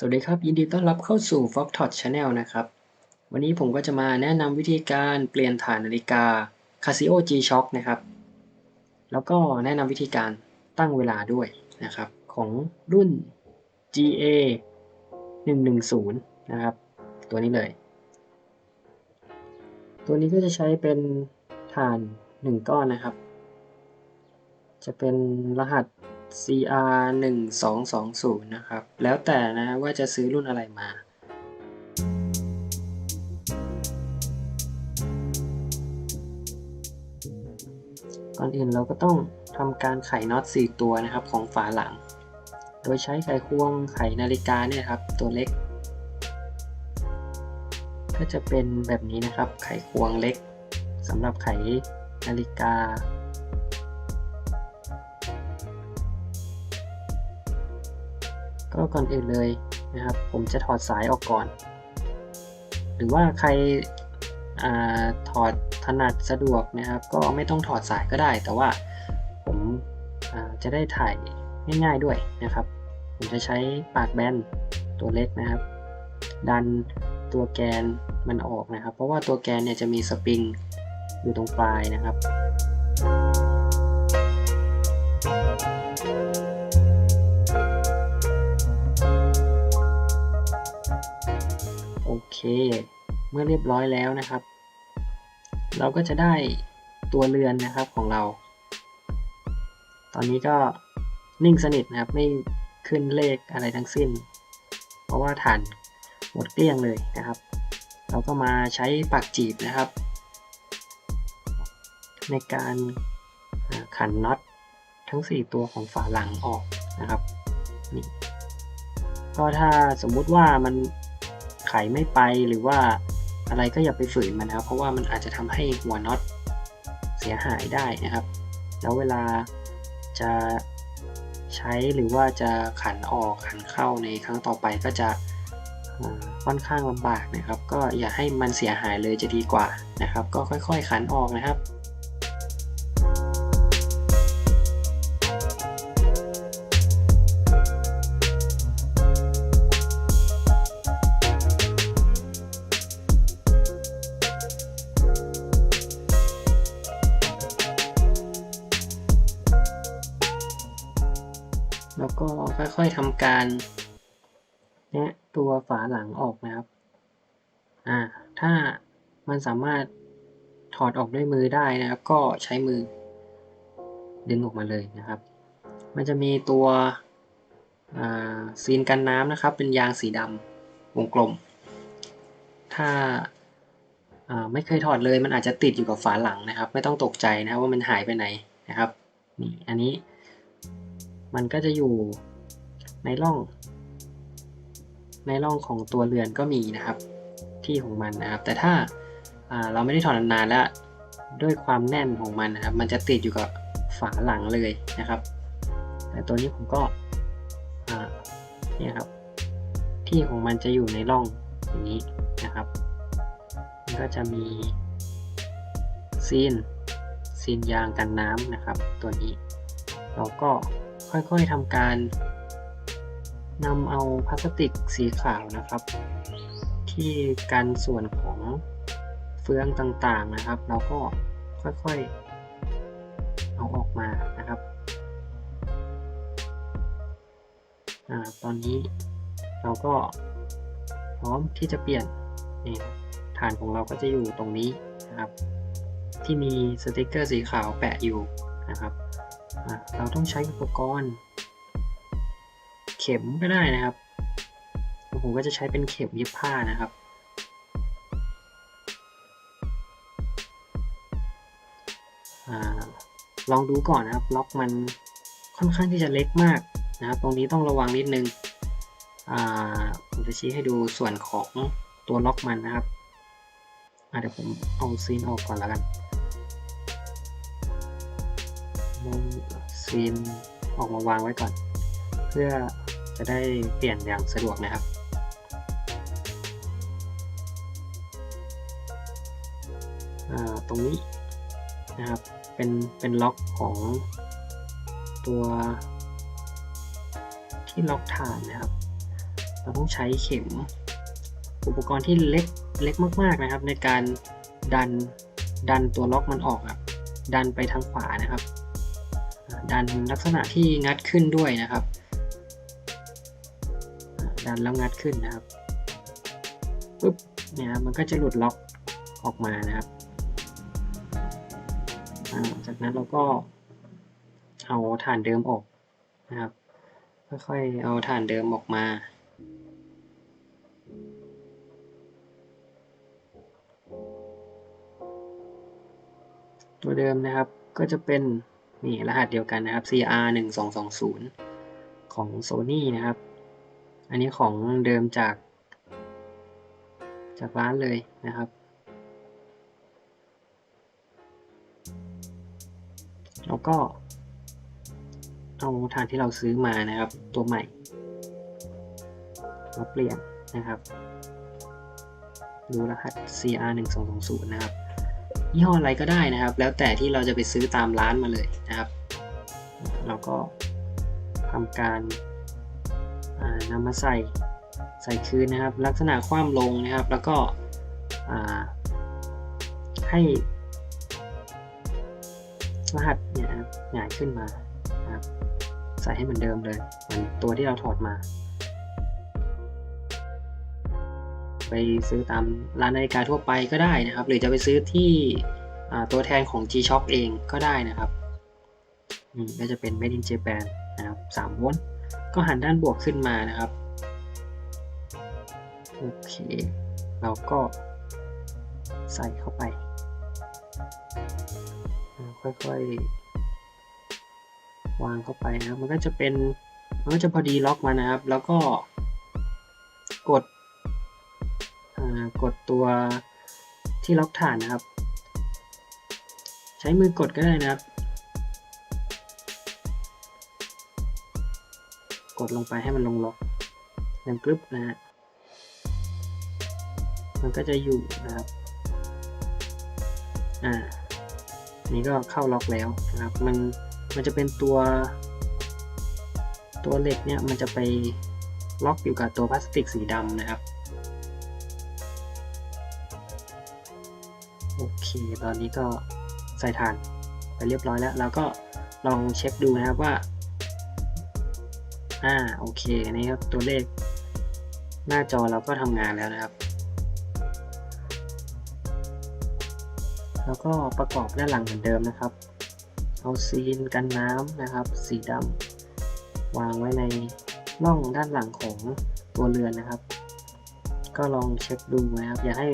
สวัสดีครับ ยินดีต้อนรับเข้าสู่ Fox t o t Channel นะครับ วันนี้ผมก็จะมาแนะนำวิธีการเปลี่ยนฐานนาฬิกา Casio G-Shock นะครับ แล้วก็แนะนำวิธีการตั้งเวลาด้วยนะครับ ของรุ่น GA 110นะครับ ตัวนี้เลย ตัวนี้ก็จะใช้เป็นฐาน 1 ก้อนนะครับ จะเป็นรหัส CR 1 2 2 0นะครับ แล้วแต่นะว่าจะซื้อรุ่นอะไรมา ก่อนอื่นเราก็ต้องทำการไขน็อต 4 ตัวนะครับของฝาหลัง โดยใช้ไขควงไขนาฬิกาเนี่ยครับตัวเล็ก ก็จะเป็นแบบนี้นะครับ ไขควงเล็กสำหรับไขนาฬิกา ก็ก่อนอื่นเลยนะครับ ผมจะถอดสายออกก่อน หรือว่าใครอถอดถนัดสะดวกนะครับ ก็ไม่ต้องถอดสายก็ได้ แต่ว่าผมจะได้ถ่ายง่ายๆด้วยนะครับ ผมจะใช้ปากแบนตัวเล็กนะครับ ดันตัวแกนมันออกนะครับ เพราะว่าตัวแกนเนี่ยจะมีสปริงอยู่ตรงปลายนะครับโอ เค เมื่อเรียบร้อยแล้วนะครับ เราก็จะได้ตัวเรือนนะครับของเรา ตอนนี้ก็นิ่งสนิทนะครับ ไม่ขึ้นเลขอะไรทั้งสิ้น เพราะว่าฐานหมดเกลี้ยงเลยนะครับ เราก็มาใช้ปากจีบนะครับ ในการขันน็อตทั้ง 4 ตัวของฝาหลังออกนะครับนี่ก็ถ้าสมมุติว่ามัน ไขไม่ไปหรือว่าอะไรก็อย่าไปฝืนมันนะครับ เพราะว่ามันอาจจะทำให้หัวน็อตเสียหายได้นะครับ แล้วเวลาจะใช้หรือว่าจะขันออกขันเข้าในครั้งต่อไปก็จะค่อนข้างลำบากนะครับ ก็อย่าให้มันเสียหายเลยจะดีกว่านะครับ ก็ค่อย ๆ ขันออกนะครับ ทำการแนะตัวฝาหลังออกนะครับ อ่า ถ้ามันสามารถถอดออกด้วยมือได้นะครับ ก็ใช้มือ ดึงออกมาเลยนะครับ มันจะมีตัวซีนกันน้ำนะครับ เป็นยางสีดำวงกลม ถ้าไม่เคยถอดเลยมันอาจจะติดอยู่กับฝาหลังนะครับ ไม่ต้องตกใจนะครับว่ามันหายไปไหนนะครับนี่อันนี้มันก็จะอยู่ ในร่อง ในร่องของตัวเรือนก็มีนะครับ ที่ของมันนะครับ แต่ถ้าเราไม่ได้ถอดนานๆแล้ว ด้วยความแน่นของมันนะครับ มันจะติดอยู่กับฝาหลังเลยนะครับ แต่ตัวนี้ผมก็เนี่ยครับที่ของมันจะอยู่ในร่องอย่างนี้นะครับ มันก็จะมีซีนซีนยางกันน้ำนะครับ ตัวนี้ เราก็ค่อยๆทำการ นำเอาพลาสติกสีขาวนะครับ ที่กันส่วนของเฟืองต่างๆนะครับ เราก็ค่อยๆ เอาออกมานะครับอตอนนี้เราก็พร้อมที่จะเปลี่ยนนี่ฐานของเราก็จะอยู่ตรงนี้นะครับ ที่มีสติกเกอร์สีขาวแปะอยู่นะครับ เราต้องใช้อุปกรณ์ ข็มก็ได้นะครับ ผมก็จะใช้เป็นเข็มเย็บผ้านะครับอลองดูก่อนนะครับ ล็อกมันค่อนข้างที่จะเล็กมากนะครับ ตรงนี้ต้องระวังนิดนึง ผมจะชี้ให้ดูส่วนของตัวล็อกมันนะครับเดี๋ยวผมเอาซีนออกก่อนแล้วกันซีนออกมาวางไว้ก่อน เพื่อ จะได้เปลี่ยนอย่างสะดวกนะครับ ตรงนี้นะครับเป็นเป็นล็อกของตัวที่ล็อกฐานนะครับ เราต้องใช้เข็มอุปกรณ์ที่เล็กเล็กมาก ๆนะครับ ในการดันดันตัวล็อกมันออกครับดันไปทางขวานะครับดันลักษณะที่งัดขึ้นด้วยนะครับ ดันแล้วงัดขึ้นนะครับปุ๊บเนี่ยมันก็จะหลุดล็อกออกมานะครับจากนั้นเราก็เอาฐานเดิมออกนะครับค่อยๆเอาฐานเดิมออกมาตัวเดิมนะครับก็จะเป็นนี่รหัสเดียวกันนะครับ CR 1 2 2 0ของ Sony นะครับ อันนี้ของเดิมจาก จากร้านเลยนะครับ แล้วก็ เอาฐานที่เราซื้อมานะครับ ตัวใหม่มาเปลี่ยนนะครับ ดูรหัส CR 1 2 2 0นะครับยี่ห้ออะไรก็ได้นะครับ แล้วแต่ที่เราจะไปซื้อตามร้านมาเลยนะครับ เราก็ทำการ นำมาใส่ใส่คืนนะครับ ลักษณะคว่ำลงนะครับ แล้วก็ให้รหัสเนี่ยนะครับหงายขึ้นมาครับใส่ให้เหมือนเดิมเลยเหมือนตัวที่เราถอดมา ไปซื้อตามร้านนาฬิกาทั่วไปก็ได้นะครับ หรือจะไปซื้อที่ตัวแทนของ G-Shock เองก็ได้นะครับนี่ก็จะเป็น Made in Japan นะครับ3โวลต์ ก็หันด้านบวกขึ้นมานะครับ โอเค เราก็ใส่เข้าไป ค่อยๆ วางเข้าไปนะครับ มันก็จะเป็น มันก็จะพอดีล็อกมานะครับ แล้วก็กดกดตัวที่ล็อกฐานนะครับ ใช้มือกดก็ได้นะครับ กดลงไปให้มันลงล็อกดังกรึบนะฮะมันก็จะอยู่นะครับ อ่า นี่ก็เข้าล็อกแล้วนะครับ มัน มันจะเป็นตัว ตัวเหล็กเนี่ย มันจะไปล็อกอยู่กับตัวพลาสติกสีดำนะครับ โอเค ตอนนี้ก็ใส่ฐานไปเรียบร้อยแล้วแล้วก็ลองเช็คดูนะครับว่า อ่าโอเคนี่ครับตัวเลข หน้าจอเราก็ทำงานแล้วนะครับ แล้วก็ประกอบด้านหลังเหมือนเดิมนะครับ เอาซีนกันน้ำนะครับ สีดำวางไว้ในร่องด้านหลังของตัวเรือนนะครับ ก็ลองเช็คดูนะครับ อย่าให้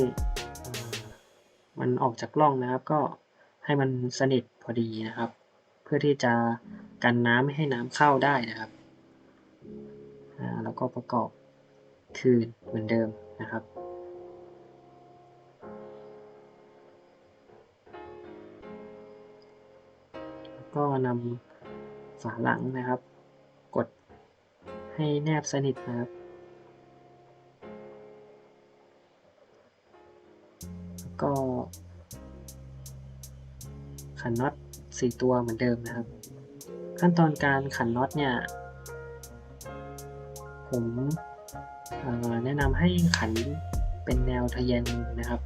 มันออกจากร่องนะครับ ก็ให้มันสนิทพอดีนะครับ เพื่อที่จะกันน้ำไม่ให้น้ำเข้าได้นะครับ แล้วก็ประกอบคืนเหมือนเดิมนะครับก็นำฝาหลังนะครับ กดให้แนบสนิทนะครับ แล้วก็ขันน็อตสี่ตัวเหมือนเดิมนะครับ ขั้นตอนการขันน็อตเนี่ย ผมแนะนำให้ขันเป็นแนวทะแยงนะครับ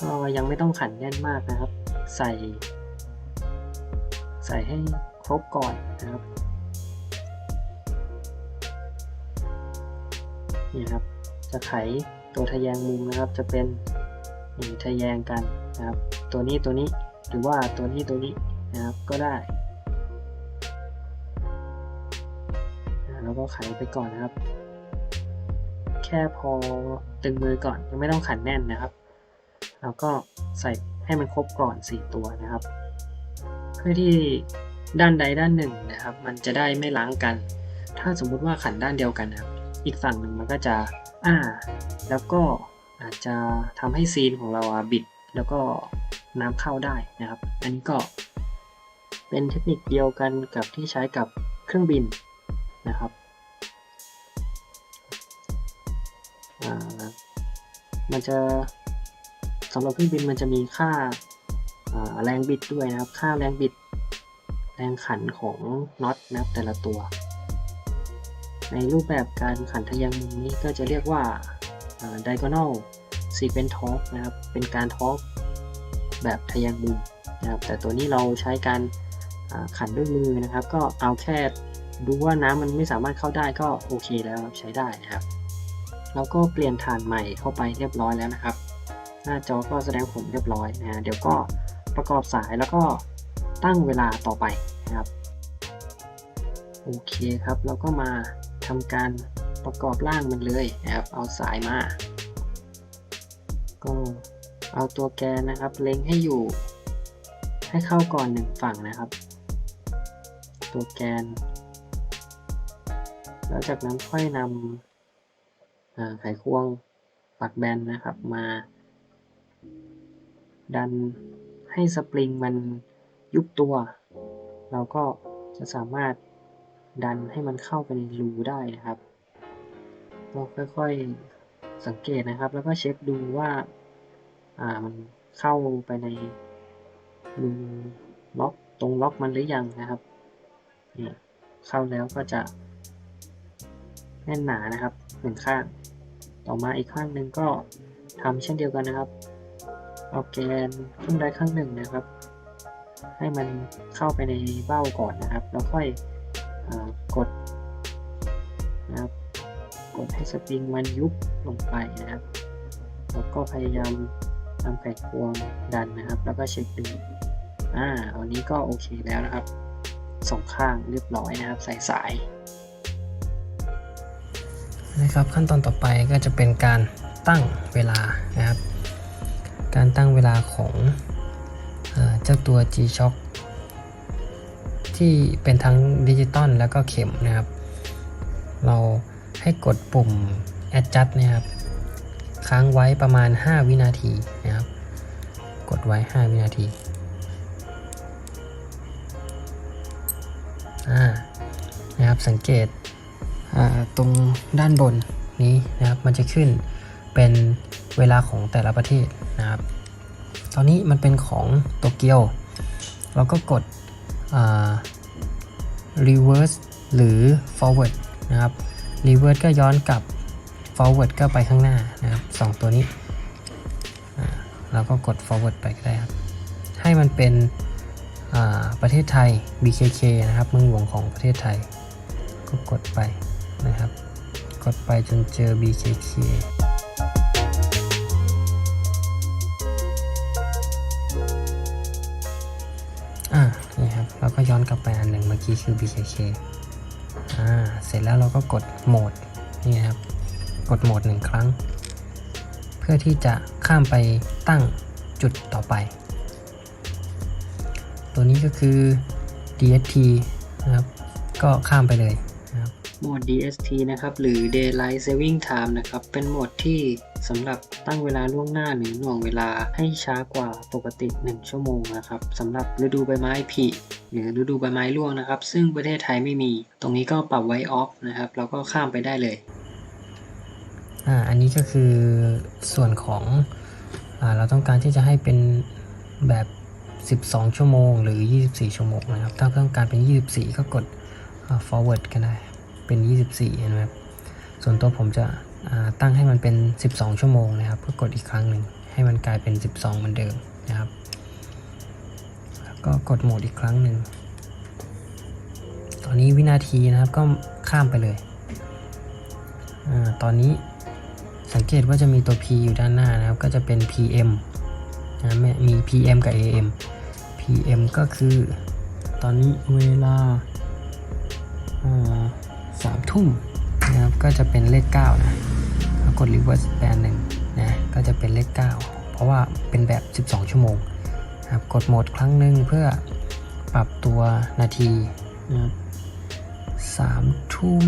ก็ยังไม่ต้องขันแน่นมากนะครับ ใส่ ใส่ให้ครบก่อนนะครับนี่ครับ จะไขตัวทะแยงมุมนะครับ จะเป็นทะแยงกันนะครับ ตัวนี้ตัวนี้หรือว่าตัวนี้ตัวนี้นะครับก็ได้ แล้วก็ไขไปก่อนนะครับ แค่พอตึงมือก่อนยังไม่ต้องขันแน่นนะครับ แล้วก็ใส่ให้มันครบก่อน 4 ตัวนะครับ เพื่อที่ด้านใดด้านหนึ่งนะครับ มันจะได้ไม่ล้างกัน ถ้าสมมุติว่าขันด้านเดียวกันนะครับ อีกฝั่งหนึ่งมันก็จะอ้า แล้วก็อาจจะทำให้ซีนของเราบิด แล้วก็น้ำเข้าได้นะครับ อันนี้ก็เป็นเทคนิคเดียวกันกับที่ใช้กับเครื่องบิน นะครับอ่ามันจะสำหรับเครื่องบินมันจะมีค่าแรงบิดด้วยนะครับ ค่าแรงบิดแรงขันของน็อตนะครับแต่ละตัว ในรูปแบบการขันทะแยงมุมนี้ก็จะเรียกว่า diagonal sequence torque นะครับ เป็นการทอร์กแบบทะแยงมุมนะครับ แต่ตัวนี้เราใช้การขันด้วยมือนะครับ ก็เอาแค่ ดูว่าน้ำมันไม่สามารถเข้าได้ก็โอเคแล้วใช้ได้นะครับ เราก็เปลี่ยนฐานใหม่เข้าไปเรียบร้อยแล้วนะครับ หน้าจอก็แสดงผลเรียบร้อยนะฮะเดี๋ยวก็ประกอบสายแล้วก็ตั้งเวลาต่อไปนะครับโอเคครับเราก็มาทำการประกอบร่างมันเลยนะครับ เอาสายมา ก็เอาตัวแกนนะครับ เล็งให้อยู่ ให้เข้าก่อนหนึ่งฝั่งนะครับ ตัวแกน แล้วจากนั้นค่อยนำไขควงปักแบนนะครับมา ดันให้สปริงมันยุบตัว เราก็จะสามารถดันให้มันเข้าไปในรูได้นะครับ เราค่อยๆสังเกตนะครับ แล้วก็เช็คดูว่าอ่ามันเข้าไปในรูล็อกตรงล็อกมันหรือยังนะครับนี่เข้าแล้วก็จะ แน่นหนานะครับหนึ่งข้าง ต่อมาอีกข้างหนึ่งก็ทำเช่นเดียวกันนะครับ เอาแกนครึ่งใดข้างหนึ่งนะครับ ให้มันเข้าไปในเบ้าก่อนนะครับ แล้วค่อยอกดนะครับกดให้สปริงมันยุบลงไปนะครับแล้วก็พยายามนำไขควงดันนะครับ แล้วก็เช็คดูอ่าอันนี้ก็โอเคแล้วนะครับสองข้างเรียบร้อยนะครับ ใส่สาย นะครับ ขั้นตอนต่อไปก็จะเป็นการตั้งเวลานะครับ การตั้งเวลาของเจ้าตัว G-Shock ที่เป็นทั้งดิจิตอลแล้วก็เข็มนะครับ เราให้กดปุ่ม adjust นะครับ ค้างไว้ประมาณ 5 วินาทีนะครับ กดไว้ 5 วินาทีอ่านะครับสังเกต ตรงด้านบนนี้นะครับมันจะขึ้นเป็นเวลาของแต่ละประเทศนะครับ ตอนนี้มันเป็นของโตเกียว เราก็กด reverse หรือ forward นะครับ reverse ก็ย้อนกลับ forward ก็ไปข้างหน้านะครับสองตัวนี้เราก็กด forward ไปก็ได้ครับ ให้มันเป็นประเทศไทย BKK นะครับ เมืองหลวงของประเทศไทย ก็กดไป นะครับ กดไปจนเจอ BKK อ่านี่ครับแล้วก็ย้อนกลับไปอันหนึ่งเมื่อกี้คือ BKK อ่า เสร็จแล้วเราก็กดโหมด นี่นะครับ กดโหมดหนึ่งครั้ง เพื่อที่จะข้ามไปตั้งจุดต่อไป ตัวนี้ก็คือ DST นะครับ ก็ข้ามไปเลย โหมด DST นะครับ หรือ Daylight Saving Time นะครับ เป็นโหมดที่สำหรับตั้งเวลาล่วงหน้าหรือหน่วงเวลาให้ช้ากว่าปกติ 1 ชั่วโมงนะครับสำหรับฤดูใบไม้ผลิหรือฤดูใบไม้ร่วงนะครับ ซึ่งประเทศไทยไม่มี ตรงนี้ก็ปรับไว้ออฟนะครับเราก็ข้ามไปได้เลยอ่าอันนี้ก็คือส่วนของอ่าเราต้องการที่จะให้เป็นแบบ 12 ชั่วโมง หรือ 24 ชั่วโมงนะครับ ถ้าต้องการเป็น 24 ก็กด forward ก็ได้ เป็น 24เห็นะครับส่วนตัวผมจะตั้งให้มันเป็น 12 ชั่วโมงนะครับเพื่อกดอีกครั้งหนึ่งให้มันกลายเป็น 12 เหมือนเดิมนะครับ แล้วก็กดโหมดอีกครั้งหนึ่งตอนนี้วินาทีนะครับก็ข้ามไปเลยอตอนนี้สังเกตว่าจะมีตัว P อยู่ด้านหน้านะครับ ก็จะเป็น PM นะม่มี PM กับ AM PM ก็คือตอนนี้เวลาา ทุ่มนะครับก็จะเป็นเลข9นะแล้วกด reverse แปลหนึ่งนะก็จะเป็นเลข 9 เพราะว่าเป็นแบบ 12 ชั่วโมงนะครับกดโหมดครั้งหนึ่งเพื่อปรับตัวนาทีนะครับสามทุ่ม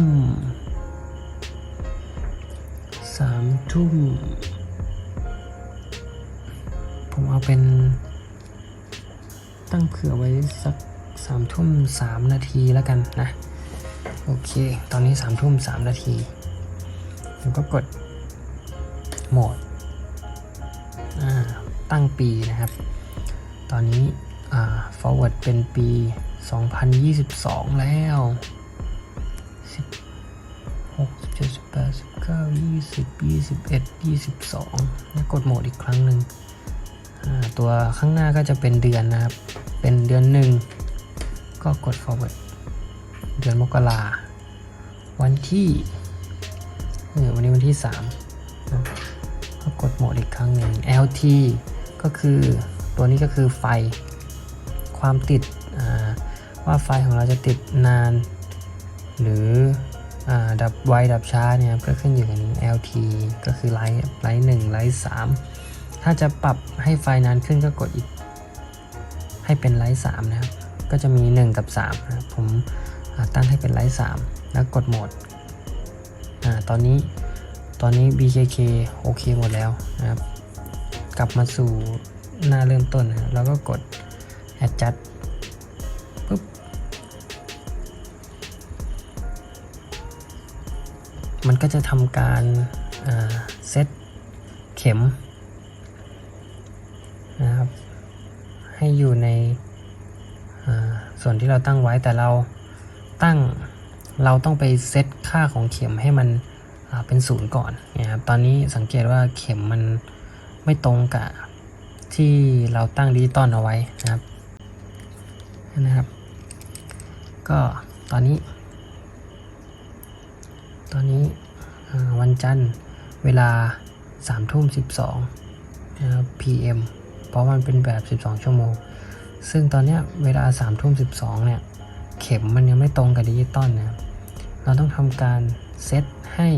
สามทุ่มผมเอาเป็นตั้งเผื่อไว้สักสามทุ่มสามนาทีแล้วกันนะ โอเค ตอนนี้สามทุ่มสามนาทีผมก็กดโหมด ตั้งปีนะครับ ตอนนี้ forward เป็นปี 2022 แล้ว10หกสิบเจ็ดสิบแปดสิบเก้ายี่สิบยี่สิบเอ็ดยี่สิบสองแล้วกดโหมดอีกครั้งหนึ่ง ตัวข้างหน้าก็จะเป็นเดือนนะครับ เป็นเดือนหนึ่ง ก็กด forward เดือนมกราวันที่เออวันนี้วันที่3ก็กดโหมดอีกครั้งหนึ่ง LT ก็คือตัวนี้ก็คือไฟ ความติดว่าไฟของเราจะติดนาน หรืออดับไวดับช้าเนี่ยก็ขึ้นอยู่กับนี้ LT ก็คือไลท์ไลท์หนึ่งไลท์สามถ้าจะปรับให้ไฟนานขึ้นก็กดอีก ให้เป็นไลท์สามนะครับ ก็จะมี 1 กับ3นะครับผม ตั้งให้เป็นไลท์3แล้วกดโหมดอ่าตอนนี้ตอนนี้ BKK โอเคหมดแล้วนะครับ กลับมาสู่หน้าเริ่มต้นนะครับแล้วก็กด adjust ปุ๊บ มันก็จะทำการเซตเข็มนะครับ ให้อยู่ในอ่าส่วนที่เราตั้งไว้แต่เรา ตั้งเราต้องไปเซตค่าของเข็มให้มันเป็นศูนย์ก่อนนะครับ ตอนนี้สังเกตว่าเข็มมันไม่ตรงกับที่เราตั้งดิจิตอลเอาไว้นะครับ นะครับ ก็ตอนนี้ ตอนนี้วันจันทร์เวลา3ทุ่ม12นะครับ PM เพราะมันเป็นแบบ 12 ชั่วโมง ซึ่งตอนนี้เวลา3ทุ่ม12เนี่ย เข็มมันยังไม่ตรงกับดิจิตอลนะครับเราต้องทำการเซตให้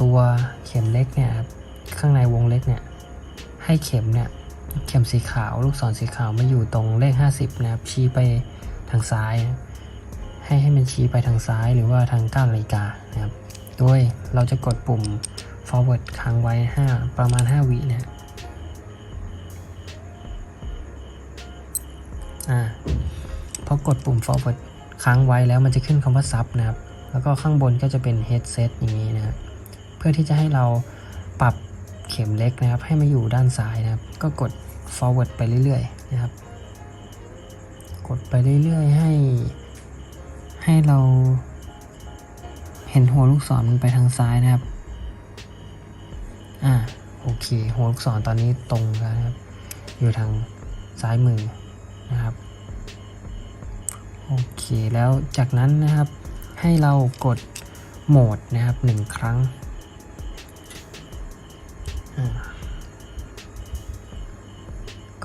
ตัวเข็มเล็กเนี่ยครับข้างในวงเล็กเนี่ยให้เข็มเนี่ยเข็มสีขาวลูกศรสีขาวมาอยู่ตรงเลข 50นะครับชี้ไปทางซ้าย ให้ให้มันชี้ไปทางซ้ายหรือว่าทางก้านนาฬิกานะครับโดยเราจะกดปุ่ม forward ค้างไว้ 5 ประมาณ 5 วินะอ่า พอกดปุ่ม forward ค้างไว้แล้วมันจะขึ้นคำว่า sub นะครับ แล้วก็ข้างบนก็จะเป็น headset อย่างนี้นะครับ เพื่อที่จะให้เราปรับเข็มเล็กนะครับ ให้มาอยู่ด้านซ้ายนะครับ ก็กด forward ไปเรื่อยๆนะครับ กดไปเรื่อยๆ ให้ ให้เราเห็นหัวลูกศรมันไปทางซ้ายนะครับ อ่า โอเค หัวลูกศรตอนนี้ตรงแล้วนะครับ อยู่ทางซ้ายมือนะครับ โอเคแล้วจากนั้นนะครับให้เรากดโหมดนะครับหนึ่งครั้ง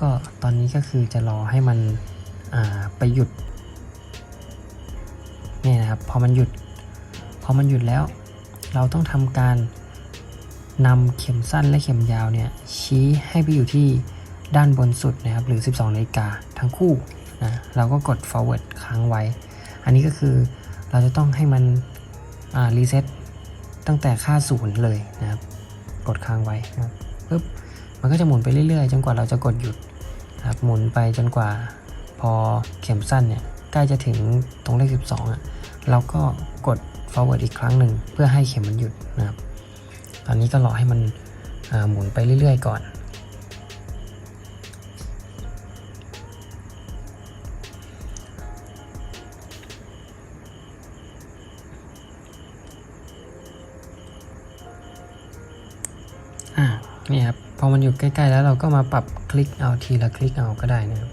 ก็ตอนนี้ก็คือจะรอให้มันไปหยุดเนี่ยนะครับพอมันหยุด พอมันหยุดแล้ว เราต้องทำการนำเข็มสั้นและเข็มยาวเนี่ยชี้ให้ไปอยู่ที่ด้านบนสุดนะครับ หรือ 12นาฬิกาทั้งคู่นะเราก็กด forward ค้างไว้ อันนี้ก็คือเราจะต้องให้มันรีเซ็ตตั้งแต่ค่าศูนย์เลยนะครับ กดค้างไว้นะครับปุ๊บมันก็จะหมุนไปเรื่อยๆ จนกว่าเราจะกดหยุดครับหมุนไปจนกว่าพอเข็มสั้นเนี่ยใกล้จะถึงตรงเลข 12อะเราก็กด forward อีกครั้งหนึ่งเพื่อให้เข็มมันหยุดนะครับ ตอนนี้ก็รอให้มันหมุนไปเรื่อยๆ ก่อน นี่ครับพอมันอยู่ใกล้ๆ แล้วเราก็มาปรับคลิกเอาทีละคลิกเอาก็ได้นะครับ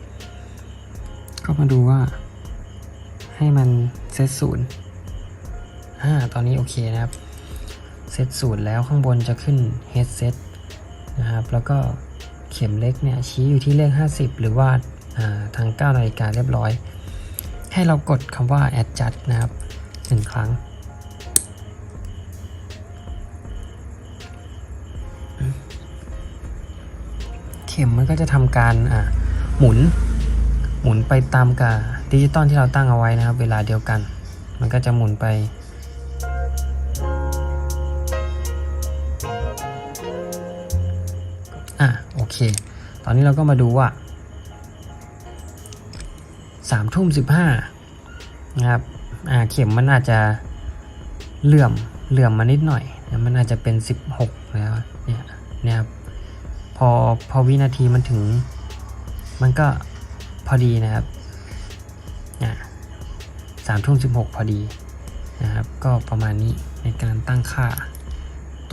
ก็มาดูว่า ให้มันเซตศูนย์อ่าตอนนี้โอเคนะครับ เซตศูนย์แล้วข้างบนจะขึ้น headset นะครับ แล้วก็เข็มเล็กเนี่ยชี้อยู่ที่เลข 50 หรือว่าทาง9นาฬิกาเรียบร้อย ให้เรากดคำว่า adjust นะครับหนึ่งครั้ง เข็มมันก็จะทำการหมุน หมุนไปตามกับดิจิตอลที่เราตั้งเอาไว้นะครับ เวลาเดียวกัน มันก็จะหมุนไปอะโอเค ตอนนี้เราก็มาดูว่าสามทุ่มสิบห้านะครับอ่าเข็มมันอาจจะเหลื่อมเหลื่อมมานิดหน่อยนะมันอาจจะเป็น 16 แล้วเนี่ยเนี่ยครับ อพอวินาทีมันถึง มันก็พอดีนะครับสามทุ่มสิบหกพอดีนะครับ ก็ประมาณนี้ในการตั้งค่า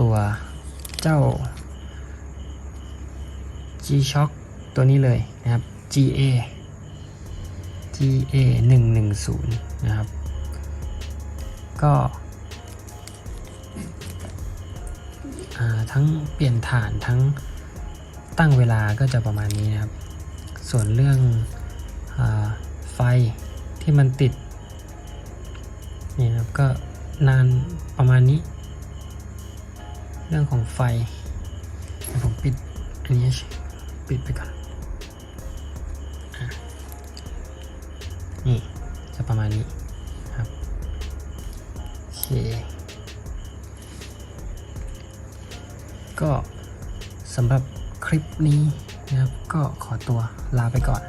ตัวเจ้า G-Shock ตัวนี้เลยนะครับ GA GA 110นะครับ ก็ทั้งเปลี่ยนฐานทั้ง ตั้งเวลาก็จะประมาณนี้นะครับ ส่วนเรื่องอไฟที่มันติดนี่นะครับก็นานประมาณนี้ เรื่องของไฟผมปิดอันนี้ปิดไปก่อนอนี่จะประมาณนี้ครับโอเคก็สำหรับ คลิปนี้นะครับ ก็ขอตัวลาไปก่อน